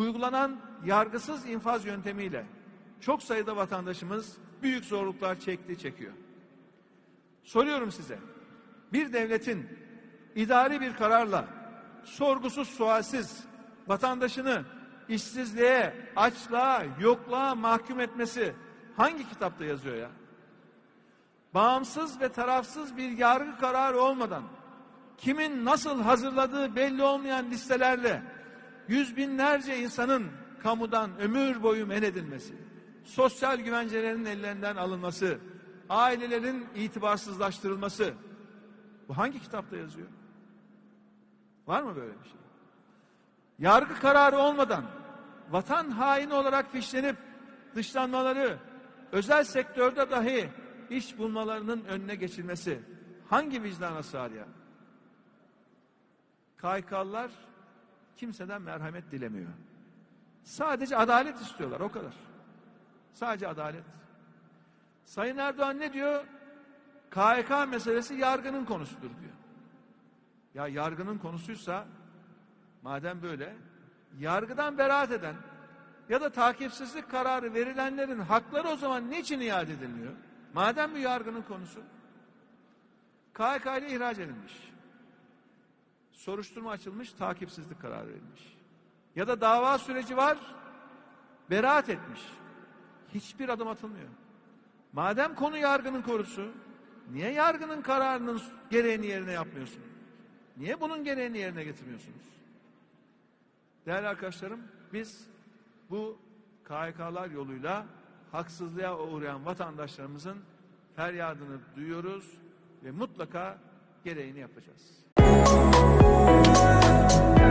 uygulanan yargısız infaz yöntemiyle çok sayıda vatandaşımız büyük zorluklar çekti, çekiyor. Soruyorum size. Bir devletin idari bir kararla sorgusuz sualsiz vatandaşını işsizliğe, açlığa, yokluğa mahkum etmesi hangi kitapta yazıyor ya? Bağımsız ve tarafsız bir yargı kararı olmadan kimin nasıl hazırladığı belli olmayan listelerle yüz binlerce insanın kamudan ömür boyu men edilmesi, sosyal güvencelerin ellerinden alınması, ailelerin itibarsızlaştırılması bu hangi kitapta yazıyor? Var mı böyle bir şey? Yargı kararı olmadan vatan haini olarak fişlenip dışlanmaları, özel sektörde dahi iş bulmalarının önüne geçilmesi hangi vicdana sığar ya? KHK'lılar kimseden merhamet dilemiyor. Sadece adalet istiyorlar o kadar. Sadece adalet. Sayın Erdoğan ne diyor? KHK meselesi yargının konusudur diyor. Ya yargının konusuysa madem böyle yargıdan beraat eden ya da takipsizlik kararı verilenlerin hakları o zaman niçin iade edilmiyor? Madem bu yargının konusu. KHK ile ihraç edilmiş. Soruşturma açılmış, takipsizlik kararı verilmiş. Ya da dava süreci var, beraat etmiş. Hiçbir adım atılmıyor. Madem konu yargının konusu, niye yargının kararının gereğini yerine yapmıyorsunuz? Niye bunun gereğini yerine getirmiyorsunuz? Değerli arkadaşlarım, biz bu KHK'lar yoluyla haksızlığa uğrayan vatandaşlarımızın feryadını duyuyoruz ve mutlaka gereğini yapacağız. Bye.